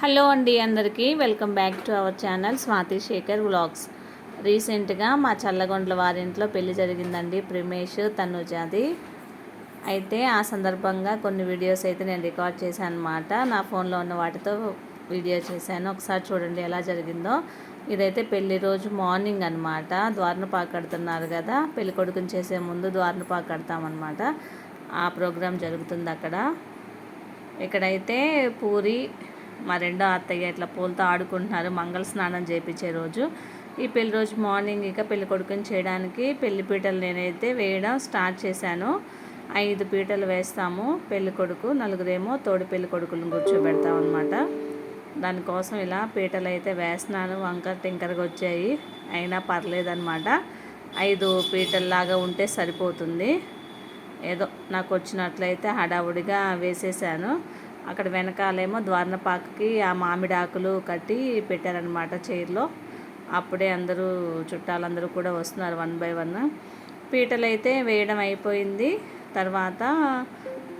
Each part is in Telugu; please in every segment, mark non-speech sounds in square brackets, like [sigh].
హలో అండి అందరికీ. Welcome back to our channel Swathi Shekhar vlogs. రీసెంట్గా మా చల్లగొండ్ల వారింట్లో పెళ్ళి జరిగిందండి ప్రిమేష్ తనుజాది అయితే ఆ సందర్భంగా కొన్ని వీడియోస్ అయితే నేను రికార్డ్ చేశాను అనమాట నా ఫోన్లో ఉన్న వాటితో వీడియో చేశాను. ఒకసారి చూడండి ఎలా జరిగిందో. ఇదైతే పెళ్ళి రోజు మార్నింగ్ అనమాట ద్వారనపాకు కడుతున్నారు కదా. పెళ్ళి కొడుకుని చేసే ముందు ద్వారనపాకు కడతామన్నమాట ఆ ప్రోగ్రాం జరుగుతుంది అక్కడ. ఇక్కడైతే పూరి మా రెండో అత్తయ్య ఇట్లా పూలతో ఆడుకుంటున్నారు మంగళ స్నానం చేయించే రోజు. ఈ పెళ్ళి రోజు మార్నింగ్ ఇక పెళ్ళి కొడుకుని చేయడానికి పెళ్ళి పీటలు నేనైతే వేయడం స్టార్ట్ చేశాను. ఐదు పీటలు వేస్తాము పెళ్ళి కొడుకు నలుగురేమో తోడు పెళ్ళి కొడుకులను కూర్చోబెడతాం అనమాట దానికోసం ఇలా పీటలు అయితే వేస్తున్నాను వంకర టింకరగా వచ్చాయి. అయినా పర్లేదనమాట ఐదు పీటల్లాగా ఉంటే సరిపోతుంది. ఏదో నాకు వచ్చినట్లయితే హడావుడిగా వేసేసాను. అక్కడ వెనకాలేమో ద్వారణపాకకి ఆ మామిడి ఆకులు కట్టి పెట్టారనమాట చైర్లో. అప్పుడే అందరూ చుట్టాలందరూ కూడా వస్తున్నారు వన్ బై వన్. పీటలు అయితే వేయడం అయిపోయింది. తర్వాత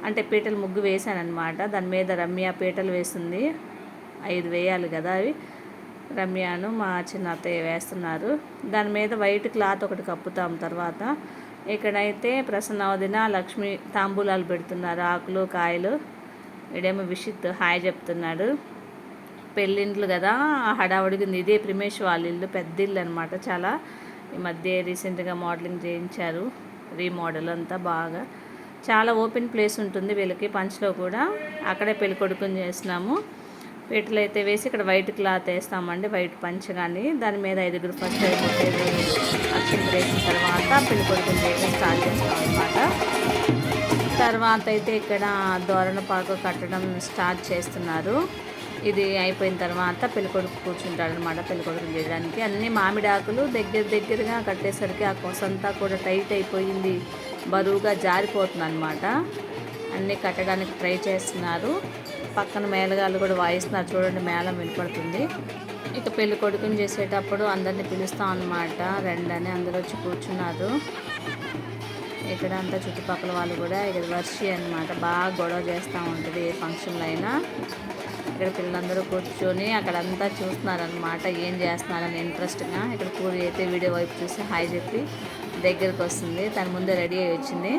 అంటే పీటలు ముగ్గు వేశానమాట దాని మీద రమ్య పీటలు వేస్తుంది ఐదు వేయాలి కదా అవి. రమ్యను మా చిన్న అత్తయ్య వేస్తున్నారు. దాని మీద వైట్ క్లాత్ ఒకటి కప్పుతాం తర్వాత. ఇక్కడైతే ప్రసన్నవదిన లక్ష్మి తాంబూలాలు పెడుతున్నారు. ఆకులు కాయలు. ఇడేమో విషిత్ హాయ్ చెప్తున్నాడు. పెళ్ళిండ్లు కదా హడావుడిగా ఉంది ఇదే ప్రిమేష్ వాళ్ళ ఇల్లు పెద్ద ఇల్లు అనమాట చాలా. ఈ మధ్య రీసెంట్గా మోడలింగ్ చేయించారు రీమోడల్ అంతా బాగా. చాలా ఓపెన్ ప్లేస్ ఉంటుంది వీళ్ళకి పంచ్లో కూడా. అక్కడే పెళ్ళి కొడుకుని చేసినాము. వీటిలో అయితే వేసి ఇక్కడ వైట్ క్లాత్ వేస్తామండి వైట్ పంచ కానీ దాని మీద ఐదుగురు ఫస్ట్ అయిపోతే అక్షింతలు వేసిన తర్వాత పెళ్ళి కొడుకుని చేయడం స్టార్ట్ చేస్తాం. తర్వాత అయితే ఇక్కడ దోరణపాకు కట్టడం స్టార్ట్ చేస్తున్నారు. ఇది అయిపోయిన తర్వాత పెళ్ళికొడుకు కూర్చుంటాడనమాట పెళ్ళికొడుకు చేయడానికి. అన్ని మామిడాకులు దగ్గర దగ్గరగా కట్టేసరికి ఆ కొసంతా కూడా టైట్ అయిపోయింది బరువుగా జారిపోతుంది అనమాట అన్నీ కట్టడానికి ట్రై చేస్తున్నారు. పక్కన మేళగాళ్ళు కూడా వాయిస్తున్నారు. చూడండి మేళం వినపడుతుంది. ఇక పెళ్ళి కొడుకుని చేసేటప్పుడు అందరిని పిలుస్తాం అనమాట రెండని అందరూ వచ్చి కూర్చున్నారు. ఇక్కడ అంతా చుట్టుపక్కల వాళ్ళు కూడా ఇక్కడ వర్షి అనమాట బాగా గొడవ చేస్తూ ఉంటుంది ఏ ఫంక్షన్లో అయినా. ఇక్కడ పిల్లలందరూ కూర్చొని అక్కడంతా చూస్తున్నారనమాట ఏం చేస్తున్నారని ఇంట్రెస్ట్గా ఇక్కడ పూరి అయితే వీడియో వైపు చూసి హాయ్ చెప్పి దగ్గరికి వస్తుంది. తన ముందే రెడీ అయ్యి వచ్చింది.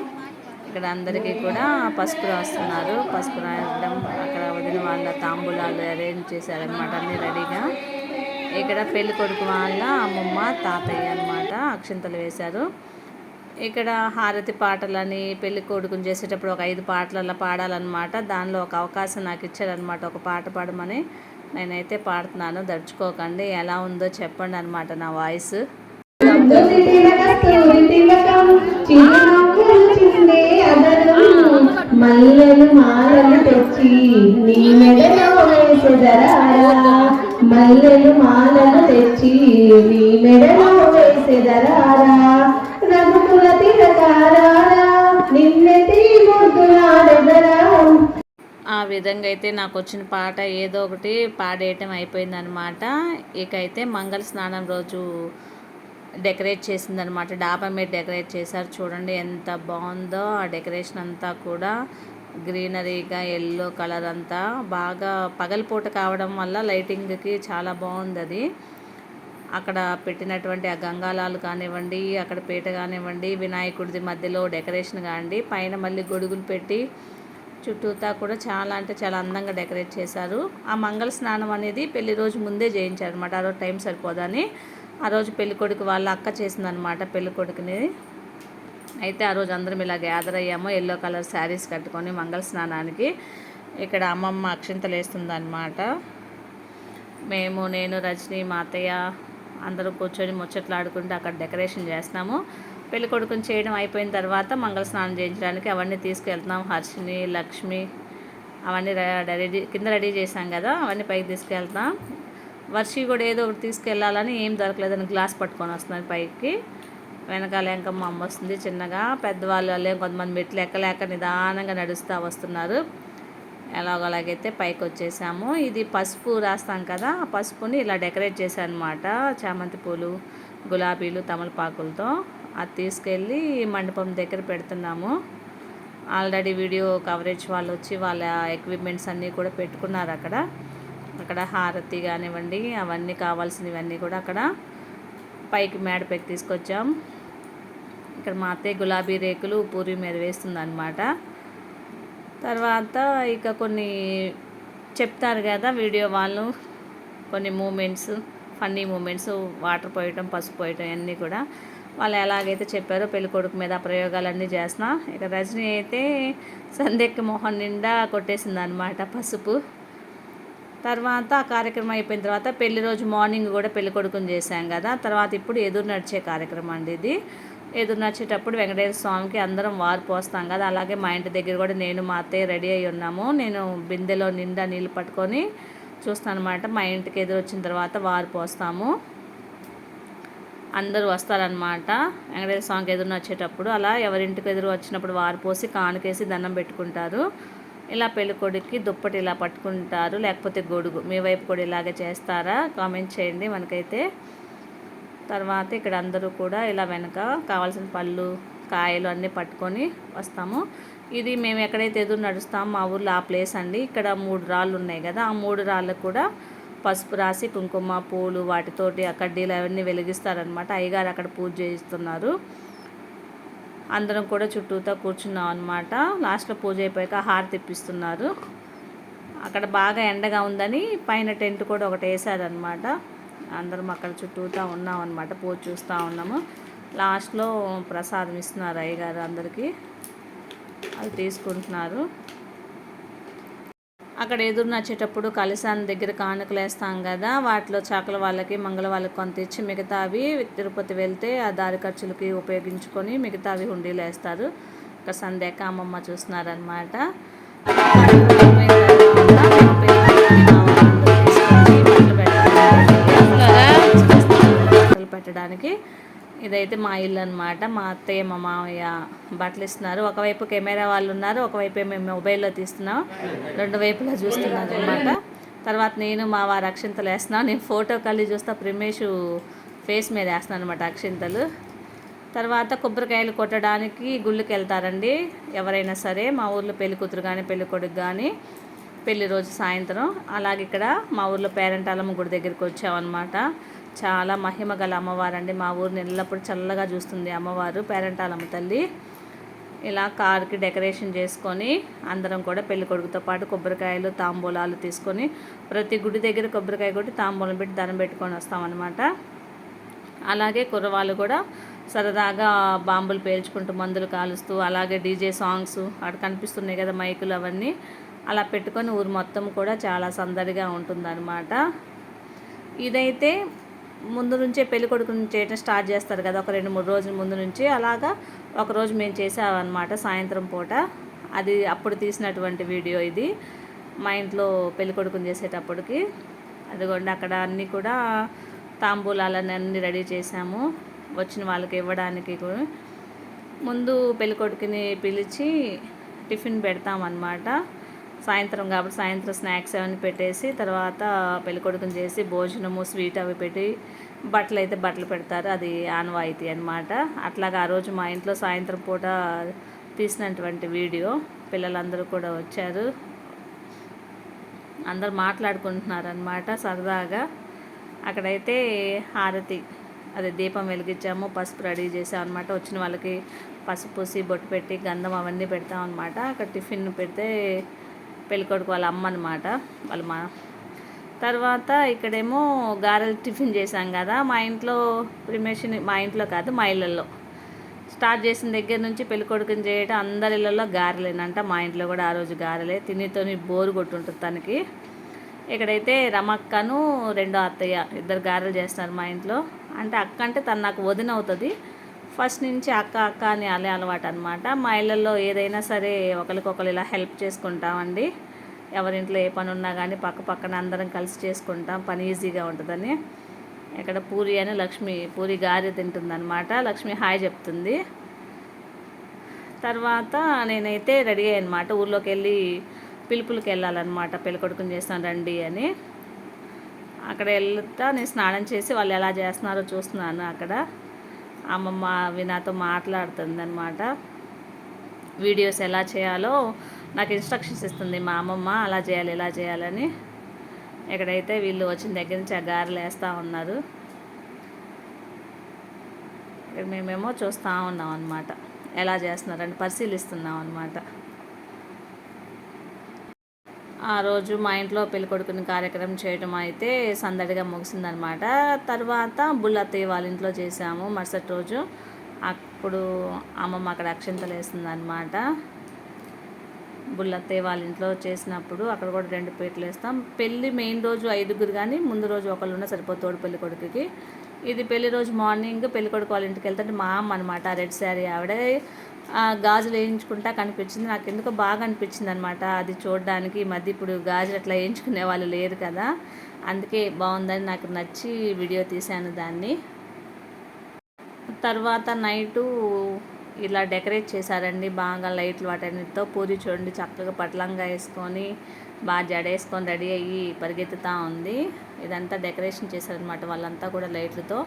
ఇక్కడ అందరికీ కూడా పసుపు రాస్తున్నారు. పసుపు రాయడం అక్కడ వదిన వాళ్ళ తాంబూలాలు అరేంజ్ చేశారనమాట అన్నీ రెడీగా ఇక్కడ పెళ్ళి కొడుకు వాళ్ళ అమ్మమ్మ తాతయ్య అనమాట అక్షింతలు వేశారు. ఇక్కడ హారతి పాటలని పెళ్ళి కొడుకుని చేసేటప్పుడు ఒక ఐదు పాటలు అలా పాడాలన్నమాట. దానిలో ఒక అవకాశం నాకు ఇచ్చారనమాట ఒక పాట పాడమని నేనైతే పాడుతున్నాను. దర్చుకోకండి ఎలా ఉందో చెప్పండి అనమాట నా వాయిస్. మల్లెలు మాలలు తెచ్చి నీ మెడలో వేసెదరారా మల్లెలు మాలలు తెచ్చి నీ మెడలో విధంగా అయితే నాకు వచ్చిన పాట ఏదో ఒకటి పాడేయటం అయిపోయిందనమాట ఇకైతే మంగళ స్నానం రోజు డెకరేట్ చేసిందనమాట డాబా మీద డెకరేట్ చేశారు. చూడండి ఎంత బాగుందో ఆ డెకరేషన్ అంతా కూడా. గ్రీనరీగా ఎల్లో కలర్ అంతా. బాగా పగలపూట కావడం వల్ల లైటింగ్కి చాలా బాగుంది అది. అక్కడ పెట్టినటువంటి ఆ గంగాలాలు కానివ్వండి అక్కడ పీట కానివ్వండి వినాయకుడిది మధ్యలో డెకరేషన్ కానివ్వండి పైన మళ్ళీ గొడుగులు పెట్టి చుట్టూతా కూడా చాలా అంటే చాలా అందంగా డెకరేట్ చేశారు. ఆ మంగళ స్నానం అనేది పెళ్ళి రోజు ముందే చేయించారు అనమాట ఆ రోజు టైం సరిపోదని. ఆ రోజు పెళ్ళికొడుకు వాళ్ళ అక్క చేసిందనమాట పెళ్ళికొడుకుని అయితే ఆ రోజు అందరం ఇలా గ్యాదర్ అయ్యాము. ఎల్లో కలర్ శారీస్ కట్టుకొని మంగళ స్నానానికి ఇక్కడ అమ్మమ్మ అక్షింతలు వేస్తుందన్నమాట. మేము నేను రజని మా అత్తయ్య అందరూ కూర్చొని ముచ్చట్లాడుకుంటూ అక్కడ డెకరేషన్ చేస్తున్నాము. పెళ్ళి కొడుకుని చేయడం అయిపోయిన తర్వాత మంగళ స్నానం చేయించడానికి అవన్నీ తీసుకెళ్తున్నాం. హర్షిని లక్ష్మి అవన్నీ రెడీ కింద రెడీ చేశాం కదా అవన్నీ పైకి తీసుకెళ్తాం వర్షి కూడా ఏదో ఒకటి తీసుకెళ్ళాలని ఏం దొరకలేదని గ్లాస్ పట్టుకొని వస్తున్నారు పైకి. వెనకాల ఇంకా మా అమ్మ వస్తుంది చిన్నగా పెద్దవాళ్ళు వాళ్ళే కొంతమంది మెట్లు ఎక్కలేక నిదానంగా నడుస్తూ వస్తున్నారు. ఎలాగోలాగైతే పైకి వచ్చేసాము. ఇది పసుపు రాస్తాం కదా ఆ పసుపుని ఇలా డెకరేట్ చేశాను అనమాట చామంతి పూలు గులాబీలు తమలపాకులతో. అది తీసుకెళ్ళి మండపం దగ్గర పెడుతున్నాము. ఆల్రెడీ వీడియో కవరేజ్ వాళ్ళు వచ్చి వాళ్ళ ఎక్విప్మెంట్స్ అన్నీ కూడా పెట్టుకున్నారు అక్కడ. అక్కడ హారతి కానివ్వండి అవన్నీ కావాల్సినవన్నీ కూడా అక్కడ పైకి మేడ తీసుకొచ్చాం. ఇక్కడ మా అత్తయ్య గులాబీ రేకులు పూరి మీద వేస్తుందనమాట తర్వాత ఇక కొన్ని చెప్తారు కదా వీడియో వాళ్ళు కొన్ని మూమెంట్స్ ఫన్నీ మూమెంట్స్ వాటర్ పోయటం పసుపు పోయటం అన్నీ కూడా. వాళ్ళు ఎలాగైతే చెప్పారో పెళ్ళికొడుకు మీద ప్రయోగాలన్నీ చేస్తున్నా. ఇక రజనీ అయితే సంధ్యకి మొహం నిండా కొట్టేసింది అనమాట పసుపు. తర్వాత ఆ కార్యక్రమం అయిపోయిన తర్వాత పెళ్ళి రోజు మార్నింగ్ కూడా పెళ్ళి కొడుకుని చేశాం కదా. తర్వాత ఇప్పుడు ఎదురు నడిచే కార్యక్రమం అండి ఇది. ఎదురు నడిచేటప్పుడు వెంకటేశ్వర స్వామికి అందరం వారు పోస్తాం కదా. అలాగే మా ఇంటి దగ్గర కూడా నేను మా అత్తయ్య రెడీ అయి ఉన్నాము. నేను బిందెలో నిండా నీళ్ళు పట్టుకొని చూస్తాను అనమాట మా ఇంటికి ఎదురు వచ్చిన తర్వాత వారు పోస్తాము. అందరూ వస్తారనమాట వెంకటేశ్వర స్వామికి ఎదురు వచ్చేటప్పుడు అలా ఎవరింటికి ఎదురు వచ్చినప్పుడు వారు పోసి కానుకేసి దండం పెట్టుకుంటారు. ఇలా పెళ్ళికొడుకి దుప్పటి ఇలా పట్టుకుంటారు. లేకపోతే గొడుగు. మీ వైపు కూడా ఇలాగే చేస్తారా? కామెంట్ చేయండి మనకైతే. తర్వాత ఇక్కడ అందరూ కూడా ఇలా వెనక కావాల్సిన పళ్ళు కాయలు అన్నీ పట్టుకొని వస్తాము. ఇది మేము ఎక్కడైతే ఎదురు నడుస్తామో మా ఊర్లో ఆ ప్లేస్ అండి. ఇక్కడ మూడు రాళ్ళు ఉన్నాయి కదా ఆ మూడు రాళ్ళకు కూడా పసుపు రాసి కుంకుమ పూలు వాటితోటి ఆ కడ్డీలు అవన్నీ వెలిగిస్తారనమాట అయ్యగారు అక్కడ పూజ చేయిస్తున్నారు. అందరం కూడా చుట్టూతో కూర్చున్నాం అనమాట లాస్ట్లో పూజ అయిపోయాక హారతి ఇప్పిస్తున్నారు. అక్కడ బాగా ఎండగా ఉందని పైన టెంట్ కూడా ఒకటి వేసారనమాట అందరం అక్కడ చుట్టూతా ఉన్నాం అనమాట పూజ చూస్తూ ఉన్నాము. లాస్ట్లో ప్రసాదం ఇస్తున్నారు అయ్యగారు అందరికీ. అది తీసుకుంటున్నారు. అక్కడ ఎదురు నచ్చేటప్పుడు కలిసాన్ దగ్గర కానుకలు వేస్తాం కదా వాటిలో చాకల వాళ్ళకి మంగళ వాళ్ళకి కొంత ఇచ్చి మిగతావి తిరుపతి వెళ్తే ఆ దారి ఖర్చులకి ఉపయోగించుకొని మిగతావి హుండీలు వేస్తారు. ఇక్కడ సంధ్యాక అమ్మమ్మ చూస్తున్నారనమాట [laughs] పెట్టడానికి ఇదైతే మా ఇల్లు అనమాట మా అత్తయ్య మా మామయ్య బట్టలు ఇస్తున్నారు. ఒకవైపు కెమెరా వాళ్ళు ఉన్నారు ఒకవైపు మేము మొబైల్లో తీస్తున్నాం. రెండు వైపులా చూస్తున్నాను అనమాట తర్వాత నేను మా వారు అక్షింతలు వేస్తున్నాను నేను ఫోటో కలిసి చూస్తా ప్రిమేష్ ఫేస్ మీద వేస్తున్నాను అనమాట అక్షింతలు. తర్వాత కొబ్బరికాయలు కొట్టడానికి గుళ్ళకి వెళ్తారండి. ఎవరైనా సరే మా ఊర్లో పెళ్ళి కూతురు కానీ పెళ్ళి కొడుకు కానీ పెళ్ళి రోజు సాయంత్రం. అలాగే ఇక్కడ మా ఊర్లో పేరెంటాలమ్మ గుడి దగ్గరికి వచ్చామన్నమాట. చాలా మహిమ గల అమ్మవారండి. మా ఊరిని ఎల్లప్పుడు చల్లగా చూస్తుంది అమ్మవారు పేరంటాలమ్మ తల్లి. ఇలా కార్కి డెకరేషన్ చేసుకొని అందరం కూడా పెళ్ళి కొడుకుతో పాటు కొబ్బరికాయలు తాంబూలాలు తీసుకొని ప్రతి గుడి దగ్గర కొబ్బరికాయ కొట్టి తాంబూలం పెట్టి దండం పెట్టుకొని వస్తామన్నమాట. అలాగే కుర్రవాళ్ళు కూడా సరదాగా బాంబులు పేల్చుకుంటూ మందులు కాలుస్తూ అలాగే డీజే సాంగ్స్ అక్కడ కనిపిస్తున్నాయి కదా మైకులు అవన్నీ అలా పెట్టుకొని ఊరు మొత్తం కూడా చాలా సందడిగా ఉంటుందన్నమాట. ఇదైతే ముందు నుంచే పెళ్ళి కొడుకుని చేయడం స్టార్ట్ చేస్తారు కదా ఒక రెండు మూడు రోజుల ముందు నుంచి. అలాగా ఒకరోజు మేము చేసామన్నమాట సాయంత్రం పూట. అది అప్పుడు తీసినటువంటి వీడియో ఇది మా ఇంట్లో పెళ్ళి కొడుకుని చేసేటప్పటికి. అదిగోండి అక్కడ అన్నీ కూడా తాంబూలాలని అన్నీ రెడీ చేసాము వచ్చిన వాళ్ళకి ఇవ్వడానికి ముందు పెళ్ళికొడుకుని పిలిచి టిఫిన్ పెడతామన్నమాట. సాయంత్రం కాబట్టి సాయంత్రం స్నాక్స్ అవన్నీ పెట్టేసి తర్వాత పెళ్ళికొడుకుని చేసి భోజనము స్వీట్ అవి పెట్టి బట్టలు అయితే బట్టలు పెడతారు. అది ఆనవాయితీ అనమాట అట్లాగా ఆ రోజు మా ఇంట్లో సాయంత్రం పూట తీసినటువంటి వీడియో పిల్లలందరూ కూడా వచ్చారు. అందరు మాట్లాడుకుంటున్నారు అనమాట సరదాగా. అక్కడైతే హారతి అదే దీపం వెలిగించాము పసుపు రెడీ చేసాం అనమాట వచ్చిన వాళ్ళకి పసుపు పూసి బొట్టు పెట్టి గంధం అవన్నీ పెడతాం అనమాట అక్కడ టిఫిన్ పెడితే పెళ్ళికొడుకు వాళ్ళ అమ్మ అనమాట వాళ్ళ మా. తర్వాత ఇక్కడేమో గారెలు టిఫిన్ చేశాం కదా మా ఇంట్లో ప్రిమేషన్ మా ఇంట్లో కాదు మా ఇళ్ళల్లో. స్టార్ట్ చేసిన దగ్గర నుంచి పెళ్ళికొడుకుని చేయటం అందరి ఇళ్ళల్లో గారెలేనంట మా ఇంట్లో కూడా ఆ రోజు గారెలే. తినితోని బోరు కొట్టుంటుంది తనకి. ఇక్కడైతే రమక్కను రెండో అత్తయ్య ఇద్దరు గారెలు చేస్తారు మా ఇంట్లో. అంటే అక్క అంటే తను నాకు వదిన అవుతుంది. ఫస్ట్ నుంచి అక్క అక్క అని అలే అలవాటు అనమాట మా ఇళ్ళల్లో ఏదైనా సరే ఒకరికొకరు ఇలా హెల్ప్ చేసుకుంటామండి. ఎవరింట్లో ఏ పని ఉన్నా కానీ పక్క పక్కన అందరం కలిసి చేసుకుంటాం. పని ఈజీగా ఉంటుందని. ఇక్కడ పూరి అని లక్ష్మి పూరి గారె తింటుందన్నమాట. లక్ష్మి హాయ్ చెప్తుంది. తర్వాత నేనైతే రెడీ అయ్యనమాట. ఊర్లోకి వెళ్ళి పిలుపులకి వెళ్ళాలన్నమాట పెళ్ళికొడుకుని చేస్తాను రండి అని. అక్కడ వెళ్తా నేను స్నానం చేసి వాళ్ళు ఎలా చేస్తున్నారో చూస్తున్నాను అక్కడ. అమ్మమ్మ అవి నాతో మాట్లాడుతుంది అనమాట వీడియోస్ ఎలా చేయాలో నాకు ఇన్స్ట్రక్షన్స్ ఇస్తుంది. మా అమ్మమ్మ అలా చేయాలి ఇలా చేయాలని. ఎక్కడైతే వీళ్ళు వచ్చిన దగ్గర నుంచి ఆ గారెలు వేస్తూ ఉన్నారు. ఇక్కడ మేమేమో చూస్తూ ఉన్నాం అనమాట ఎలా చేస్తున్నారని పరిశీలిస్తున్నాం అనమాట ఆ రోజు మా ఇంట్లో పెళ్ళికొడుకుని కార్యక్రమం చేయడం అయితే సందడిగా ముగిసిందనమాట. తర్వాత బుల్లత్తయ్య వాళ్ళ ఇంట్లో చేసాము మరుసటి రోజు. అప్పుడు అమ్మమ్మ అక్కడ అక్షింతలు వేస్తుందన్నమాట బుల్లత్తయ్య వాళ్ళ ఇంట్లో చేసినప్పుడు అక్కడ కూడా రెండు పీటలు వేస్తాం. పెళ్ళి మెయిన్ రోజు ఐదుగురు కానీ ముందు రోజు ఒకళ్ళు ఉన్న సరిపోతాడు పెళ్ళి కొడుకుకి. ఇది పెళ్ళి రోజు మార్నింగ్ పెళ్ళి కొడుకు వాళ్ళ ఇంటికి వెళ్తుంటే మా అమ్మ అనమాట రెడ్ శారీ ఆవిడ గాజులు వేయించుకుంటా కనిపించింది. నాకు ఎందుకో బాగా అనిపించింది అనమాట అది చూడడానికి మధ్య ఇప్పుడు గాజులు అట్లా వేయించుకునే వాళ్ళు లేరు కదా. అందుకే బాగుందని నాకు నచ్చి వీడియో తీశాను దాన్ని. తర్వాత నైటు ఇలా డెకరేట్ చేశారండి. బాగా లైట్లు వాటన్నిటితో పూరి చూడండి. చక్కగా పట్లంగా వేసుకొని బాగా జడేసుకొని రెడీ అయ్యి పరిగెత్తుతూ ఉంది. ఇదంతా డెకరేషన్ చేశారనమాట వాళ్ళంతా కూడా లైట్లతో.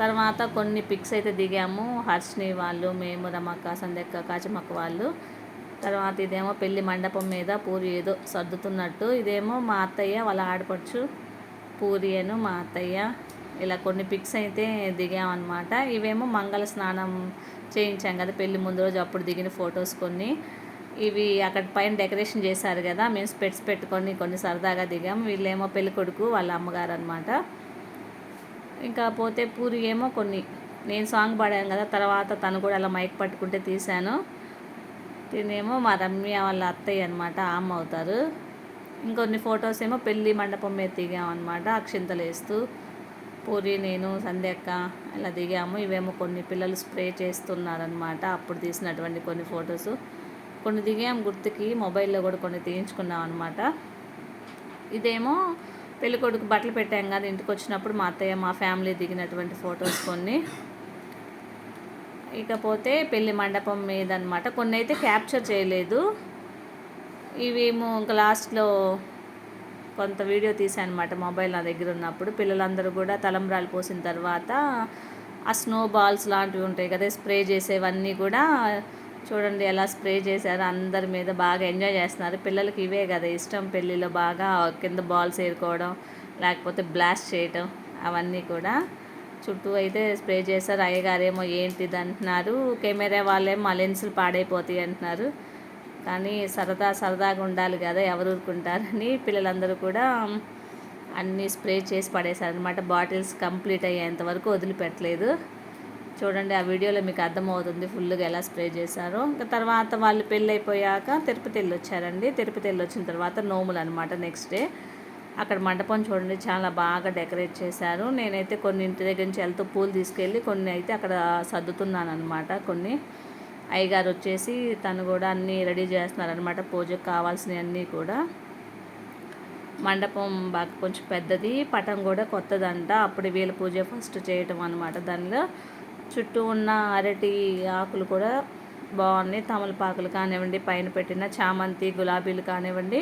తర్వాత కొన్ని పిక్స్ అయితే దిగాము. హర్షిని వాళ్ళు మేము రమక్క సందెక్క కాచమక్క వాళ్ళు. తర్వాత ఇదేమో పెళ్ళి మండపం మీద పూరి ఏదో సర్దుతున్నట్టు. ఇదేమో మా అత్తయ్య వాళ్ళ ఆడపడుచు పూరి అను మా అత్తయ్య. ఇలా కొన్ని పిక్స్ అయితే దిగామన్నమాట. ఇవేమో మంగళ స్నానం చేయించాం కదా పెళ్ళి ముందు రోజు అప్పుడు దిగిన ఫొటోస్ కొన్ని. ఇవి అక్కడ పైన డెకరేషన్ చేశారు కదా మేము స్పెట్స్ పెట్టుకొని కొన్ని సరదాగా దిగాం. వీళ్ళేమో పెళ్ళి కొడుకు వాళ్ళ అమ్మగారు అనమాట ఇంకా పోతే పూరి ఏమో కొన్ని. నేను సాంగ్ పాడాను కదా తర్వాత తను కూడా అలా మైక్ పట్టుకుంటే తీశాను. తినేమో మా రమ్య వాళ్ళ అత్తయ్య అనమాట అమ్మ అవుతారు. ఇంకొన్ని ఫొటోస్ ఏమో పెళ్ళి మండపం మీద దిగామన్నమాట అక్షింతలు వేస్తూ. పూరి నేను సంధ్యక్క ఇలా దిగాము. ఇవేమో కొన్ని పిల్లలు స్ప్రే చేస్తున్నారనమాట అప్పుడు తీసినటువంటి కొన్ని ఫొటోస్. కొన్ని దిగాం గుర్తుకి మొబైల్లో కూడా కొన్ని తీయించుకున్నాం అనమాట ఇదేమో పెళ్ళికొడుకు బట్టలు పెట్టాం కదా ఇంటికి వచ్చినప్పుడు మా అత్తయ్య మా ఫ్యామిలీ దిగినటువంటి ఫొటోస్ కొన్ని. ఇకపోతే పెళ్ళి మండపం మీద అనమాట కొన్ని అయితే క్యాప్చర్ చేయలేదు. ఇవేమో ఇంకా లాస్ట్లో కొంత వీడియో తీసాను అనమాట మొబైల్ నా దగ్గర ఉన్నప్పుడు. పిల్లలందరూ కూడా తలంబ్రాలు పోసిన తర్వాత ఆ స్నో బాల్స్ లాంటివి ఉంటాయి కదా స్ప్రే చేసేవన్నీ కూడా చూడండి ఎలా స్ప్రే చేశారు. అందరి మీద బాగా ఎంజాయ్ చేస్తున్నారు. పిల్లలకి ఇవే కదా ఇష్టం పెళ్ళిలో బాగా కింద బాల్స్ ఏరుకోవడం లేకపోతే బ్లాస్ట్ చేయటం అవన్నీ కూడా. చుట్టూ అయితే స్ప్రే చేశారు. అయ్యగారేమో ఏంటిది అంటున్నారు. కెమెరా వాళ్ళేమో ఆ లెన్సులు పాడైపోతాయి అంటున్నారు. కానీ సరదా సరదాగా ఉండాలి కదా ఎవరు ఊరుకుంటారని. పిల్లలందరూ కూడా అన్నీ స్ప్రే చేసి పడేశారనమాట బాటిల్స్ కంప్లీట్ అయ్యేంత వరకు వదిలిపెట్టలేదు. చూడండి ఆ వీడియోలో మీకు అర్థమవుతుంది ఫుల్గా ఎలా స్ప్రే చేశారో. ఇంకా తర్వాత వాళ్ళు పెళ్ళి అయిపోయాక తిరుపతి వెళ్ళి వచ్చారండి తిరుపతి వెళ్ళి వచ్చిన తర్వాత నోములు అనమాట నెక్స్ట్ డే అక్కడ మండపం చూడండి చాలా బాగా డెకరేట్ చేశారు. నేనైతే కొన్ని ఇంటి దగ్గర నుంచి వెళ్తూ పూలు తీసుకెళ్ళి కొన్ని అయితే అక్కడ సర్దుతున్నాను అనమాట కొన్ని. అయ్యగారు వచ్చేసి తను కూడా అన్నీ రెడీ చేస్తున్నారనమాట పూజకు కావాల్సినవి అన్నీ కూడా. మండపం బాగా కొంచెం పెద్దది పటం కూడా కొత్తదంట. అప్పుడు వీళ్ళ పూజ ఫస్ట్ చేయటం అనమాట దానిలో. చుట్టూ ఉన్న అరటి ఆకులు కూడా బాగున్నాయి. తమలపాకులు కానివ్వండి పైన పెట్టిన చామంతి గులాబీలు కానివ్వండి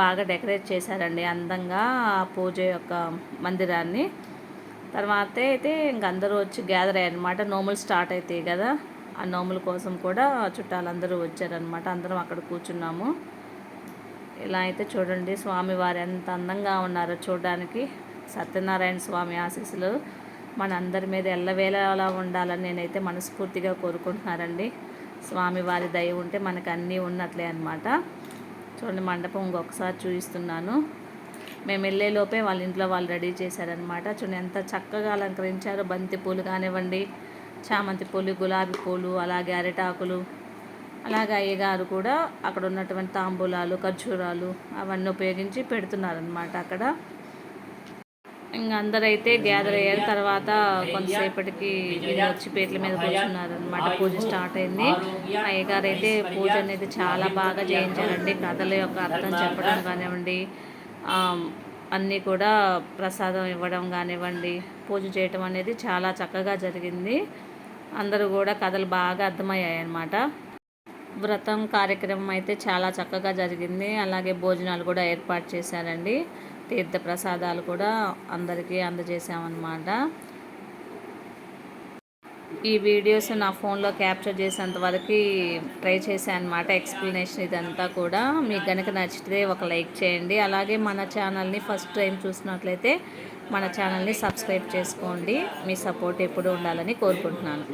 బాగా డెకరేట్ చేశారండి అందంగా ఆ పూజ యొక్క మందిరాన్ని. తర్వాత అయితే ఇంక అందరూ వచ్చి గ్యాదర్ అయ్యారనమాట నోములు స్టార్ట్ అవుతాయి కదా ఆ నోముల కోసం కూడా చుట్టాలందరూ వచ్చారనమాట అందరం అక్కడ కూర్చున్నాము. ఇలా అయితే చూడండి స్వామివారు ఎంత అందంగా ఉన్నారో చూడడానికి. సత్యనారాయణ స్వామి ఆశీస్సులు. మన అందరి మీద ఎల్లవేళలా ఉండాలని నేనైతే మనస్ఫూర్తిగా కోరుకుంటున్నారండి స్వామివారి దయ ఉంటే మనకు అన్నీ ఉన్నట్లే అనమాట చూడండి మండపం ఇంకొకసారి చూపిస్తున్నాను. మేము వెళ్ళే లోపే వాళ్ళ ఇంట్లో వాళ్ళు రెడీ చేశారనమాట చూడండి ఎంత చక్కగా అలంకరించారో. బంతి పూలు కానివ్వండి చామంతి పూలు గులాబీ పూలు అలాగే అరిటాకులు అలాగే అయ్యగారు కూడా అక్కడ ఉన్నటువంటి తాంబూలాలు ఖర్జూరాలు అవన్నీ ఉపయోగించి పెడుతున్నారనమాట అక్కడ. ఇంకా అందరైతే గ్యాదర్ అయ్యారు. తర్వాత కొంతసేపటికి వీళ్ళు వచ్చి పేట్ల మీద కూర్చున్నారు అనమాట పూజ స్టార్ట్ అయింది. అయ్యగారు అయితే పూజ అనేది చాలా బాగా చేయించారండి. కథల యొక్క అర్థం చెప్పడం కానివ్వండి అన్నీ కూడా ప్రసాదం ఇవ్వడం కానివ్వండి పూజ చేయటం అనేది చాలా చక్కగా జరిగింది. అందరూ కూడా కథలు బాగా అర్థమయ్యాయి అన్నమాట వ్రతం కార్యక్రమం అయితే చాలా చక్కగా జరిగింది. అలాగే భోజనాలు కూడా ఏర్పాటు చేశారండి. తీర్థ ప్రసాదాలు కూడా అందరికీ అందజేసామన్నమాట ఈ వీడియోస్ నా ఫోన్లో క్యాప్చర్ చేసేంత వరకు ట్రై చేశాను అనమాట ఎక్స్ప్లెనేషన్ ఇదంతా కూడా. మీకు కనుక నచ్చితే ఒక లైక్ చేయండి. అలాగే మన ఛానల్ని ఫస్ట్ టైం చూసినట్లయితే మన ఛానల్ని సబ్స్క్రైబ్ చేసుకోండి. మీ సపోర్ట్ ఎప్పుడు ఉండాలని కోరుకుంటున్నాను.